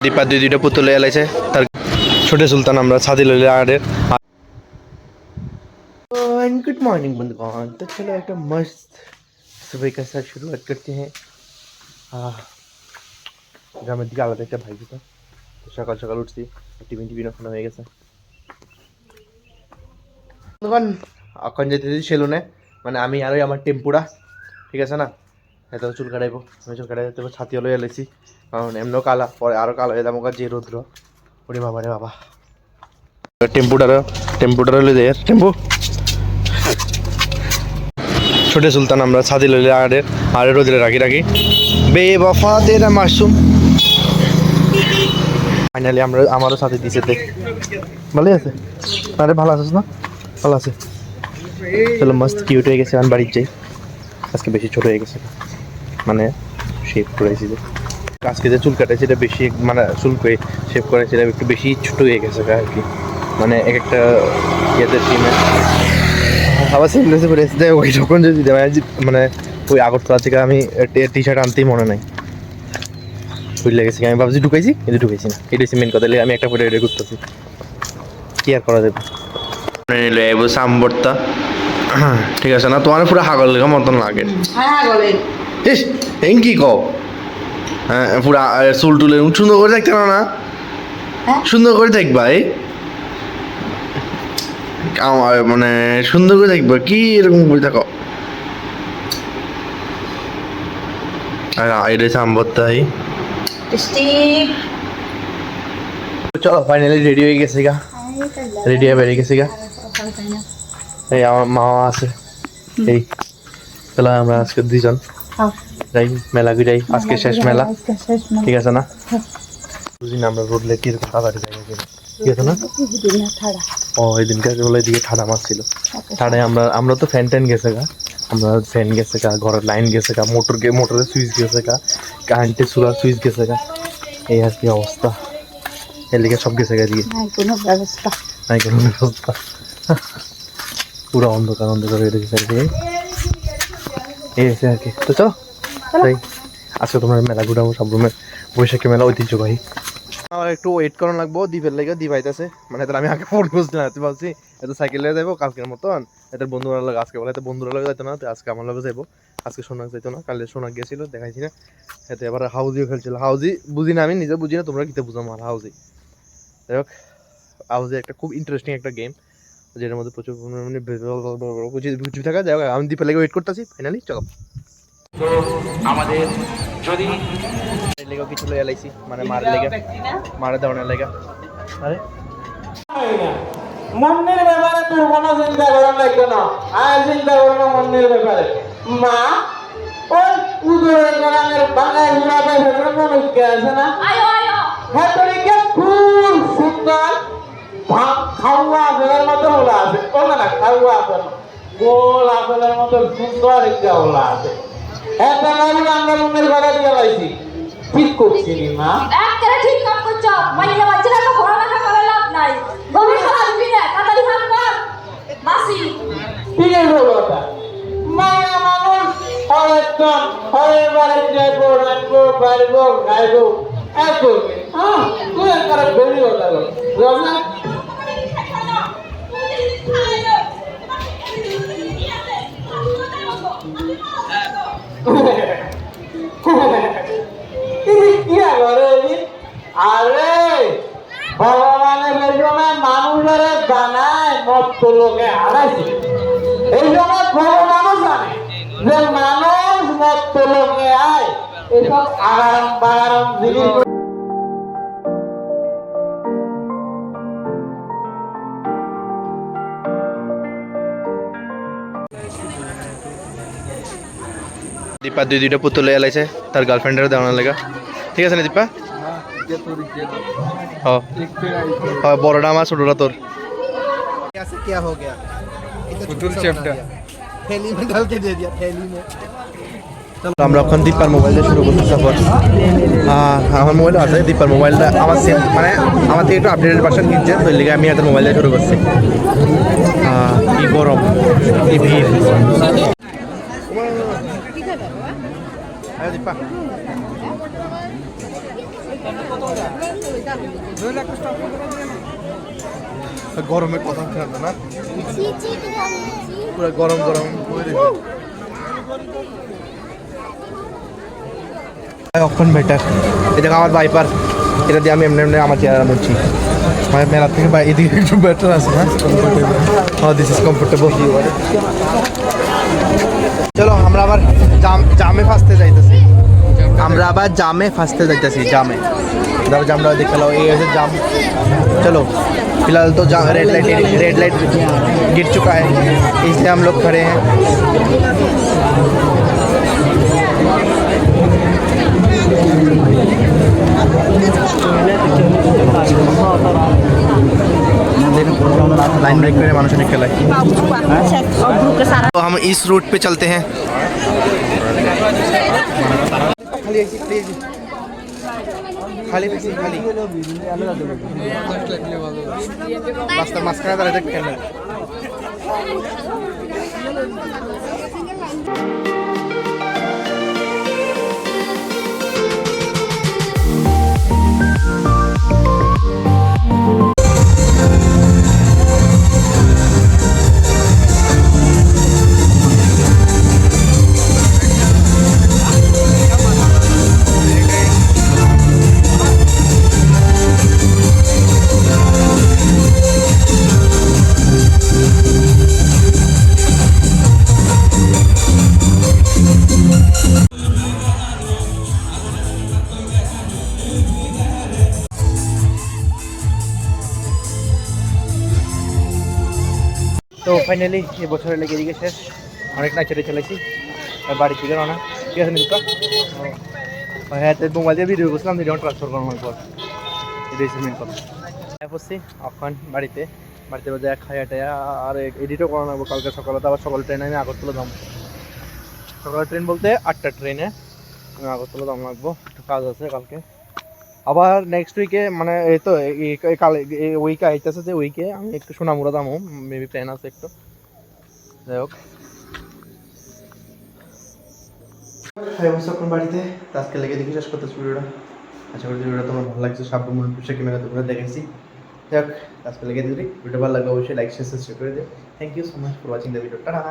দীপা দুই দুইটা পুতুলে এলাইছে তার ছোট সুলতান আমরা ছাদি লইলে আড়ের गुड मॉर्निंग बंधुगण तो चलो एक मस्त सुबह का साथ शुरुआत करते हैं আহ, গ্রামের দিকে আলাদা একটা ভাই যেত তো সকাল সকাল উঠছি টিফিন টিফিন ওখানে হয়ে গেছে বন্ধুগণ এখন যেতেছি সেলুনে মানে আমি আর ওই আমার টেম্পুরা ঠিক আছে না এত চুল কাটাইবো, আমি চুল কাটাই যেতে ছাতি হলো এলেছি কারণ এমনও কালা, পরে আরও কালো হয়ে যাব যে রৌদ্র। ওরে বাবা রে বাবা। টেম্পুটার টেম্পুটার লই যাই, টেম্পু। ছোটে সুলতান, আমরা ছাদি লইলে আরে আরে রোদে রাখি রাখি। বে বফা তেরা মাসুম ফাইনালি আমরা, আমারও সাথে দিছে, দেখ। ভালোই আছে? আরে ভালো আছিস না? ভালো আছে। চলো, মস্ত কিউট হয়ে গেছে, আমি বাড়ির যাই। আজকে বেশি ছোট হয়ে গেছে। মানে শেপ করেছি যে। আজকে যে চুল কাটাইছি এটা বেশি মানে চুল করে শেপ করেছি এটা একটু বেশি ছোট হয়ে গেছে আর কি। মানে এক একটা ইয়েদের টিমে আবার সেম ড্রেসে পরে এসে ওই যখন যদি দেয় মানে ওই আগরতলা থেকে আমি টি শার্ট আনতেই মনে নাই। ভুল লেগেছে আমি ভাবছি ঢুকাইছি কিন্তু ঢুকাইছি না। এটা হচ্ছে মেন কথা আমি একটা পরে রেডি করতেছি। কি আর করা যাবে? নিল এবো সাম্বরটা ঠিক আছে না? তোমার পুরো হাগল লেগে মতন লাগে। হ্যাঁ এই কি হ্যাঁ পুরো চুল টুলে সুন্দর করে দেখতে না না? হ্যাঁ? সুন্দর করে দেখবা এই আমার মানে সুন্দর করে দেখবা কি এরকম করে দেখো। আর এটা সাম্বরটাই চলো ফাইনালি রেডি হয়ে গেছে গা। রেডি হয়ে বেরিয়ে গেছে গা। এই আমার মামা আছে। এই। চলো আমরা আজকে দুইজন। যাই মেলা ঘুরাই। আজকে শেষ মেলা। ঠিক আছে না? বুঝি না আমরা রোড লেগে কীরকম তাড়াতাড়ি যাই ঠিক আছে না? ও এই দিনকার বলে দিকে ঠাডা মারছিল। ঠাডায় আমরা আমরা তো ফ্যান ট্যান গেছে গা। আমরা ফ্যান গেছে গা ঘরের লাইন গেছে গা মোটর মোটরের সুইচ গেছে গা কারেন্টের সোলার সুইচ গেছে গা। এই আর কি অবস্থা। লিগে সব গেছে গা দিয়ে কোনো ব্যবস্থা। নাই কোনো ব্যবস্থা। পুরো অন্ধকার অন্ধকার হয়ে গেছে এই আছে আর কি তো চলো। তাই আজকে তোমার মেলা ঘুরাবো সব রুমের বৈশাখী মেলা ঐতিহ্যবাহী। আমার একটু ওয়েট করানো লাগবো দ্বীপের লেগে দ্বীপ আইতাছে। মানে তাহলে আমি আগে ফোন বুঝতে না ভাবছি এত সাইকেলে যাব কালকের মতন। এত বন্ধুরা লাগে আজকে বলে এত বন্ধুরা লাগে যাইতো না আজকে আমার লগে যাব আজকে সোনাক যাইতো না কালে সোনাক গেছিল দেখাইছি না। এতে এবার হাউজিও খেলছিল। হাউজি বুঝি না আমি নিজে বুঝি না তোমরা কিতে বুঝো আমার হাউজি। যাই হোক হাউজি একটা খুব ইন্টারেস্টিং একটা গেম যেটার মধ্যে প্রচুর পরিমাণে কিছু কিছু থাকা যাই আমি দ্বীপের লেগে ওয়েট করতেছি ফাইনালি চলো। তো আমাদের যদি লেগে কিছু লয়ে এলাইছি মানে মার লেগে মারে লেগে। আরে। মন্দির ব্যাপারে তোর কোনো চিন্তা করার লাগবে না। আর চিন্তা করব মন্দির ব্যাপারে। মা ওই উদরের গ্রামের আছে না? হ্যাঁ খুব সুন্দর। খাওয়া আপেলের মতো ওলা আছে। ও না খাওয়া না। গোল আপেলের মতো সুন্দর একটা ওলা আছে। একটা আমি আমরা মন্দির কথা দিয়ে পাইছি ঠিক করছি নি মা। একেবারে ঠিক কাজ করছ। মাইয়া বাচ্চারা তো পড়ালেখা করে লাভ নাই। গভীর খেলা দিবি না তাড়াতাড়ি কাম কর। মাসি। আছে কথা মায়া মানুষ হরেকজন হরের বাড়ি যাইব রাখব বাড়বো খাইবো এত হ্যাঁ তুই একটা বেরি কথা বল রমনা জানায় লোকে হারাইছে। এই সময় ভগবানও জানে যে মানুষ মত লোকে আয়। এসব আগারম বাগারম জিনিস দীপা দুই দুইটা পুতুলে এলাইছে তার গার্লফ্রেন্ডেরও দেওয়ানোর লেগা। ঠিক আছে না দীপা? হ। হ বড়টা আমার ছোটটা তোর। कैसे क्या हो गया পুতুল চ্যাপ্টার थैली में डाल के दे दिया थैली में আমরা এখন দীপার মোবাইলটা শুরু করতে সফর আমার মোবাইল আছে দীপার মোবাইলটা আমার সেম মানে আমার থেকে একটু আপডেটেড ভার্সন কিনছে তো লিগে আমি হাতের মোবাইলটা শুরু করছি আহ, কি গরম কি ভিড় আরে দীপা গরমে কথা খারাপ না? পুরো গরম গরম অক্ষণ বেটার এটা আমার বাইপার এটা দিয়ে আমি এমনি এমনি আমার চেহারা মুছি। মানে মেলা থেকে বাই এদিকে একটু বেটার আছে না? হ্যাঁ দিস ইজ কমফোর্টেবল চলো, আমরা আবার জাম জামে ফাঁসতে যাইতেছি। আমরা আবার জামে ফাঁসতে যাইতেছি, জামে। इधर जाम डाल दिखा लो, ये ऐसे जाम। चलो, फ़िलहाल तो जाम रेड लाइट रेड लाइट गिर चुका है, इसलिए हम लोग खड़े हैं। लाइन ब्रेक मेरे मानुष निकल है। तो हम इस रूट पे चलते हैं। খালি পিছন খালি। রাস্তার মাঝখানে দাঁড়িয়ে কেন তো ফাইনালি এবছরের লেগে এদিকে শেষ। অনেক না চেটে চলেছি। বাড়ি থেকে রওনা ঠিক আছে নিকা হ্যাঁ মোবাইল দিয়ে ভিডিও করছিলাম ভিডিও ট্রান্সফার করানোর পর এটাই মেন কথা। হ্যাঁ বসছি এখন বাড়িতে। বাড়িতে বাজে খাইয়া টাইয়া, আর এডিটও করা লাগবো কালকে সকালে তো আবার সকাল ট্রেনে আমি আগরতলা দাম সকালের ট্রেন বলতে আটটা ট্রেনে আমি আগরতলা দাম লাগবো। একটু কাজ আছে কালকে। আবার নেক্সট উইকে মানে এই তো কাল উইকে আইতেছে যে উইকে আমি একটু সোনামুড়া দামও মেবি প্ল্যান আছে একটু। যাই হোক। এখন বাড়িতে। আজকে লেগে দেখি শেষ করতেছি ভিডিওটা। আশা করি ভিডিওটা তোমার ভালো লাগছে। সাব্য মনে পুষে ক্যামেরা তোমরা দেখেছি। যাই হোক, আজকে লেগে দিবি ভিডিও ভালো লাগলে অবশ্যই লাইক শেয়ার সাবস্ক্রাইব করে দিও। Thank you so much for watching the video tata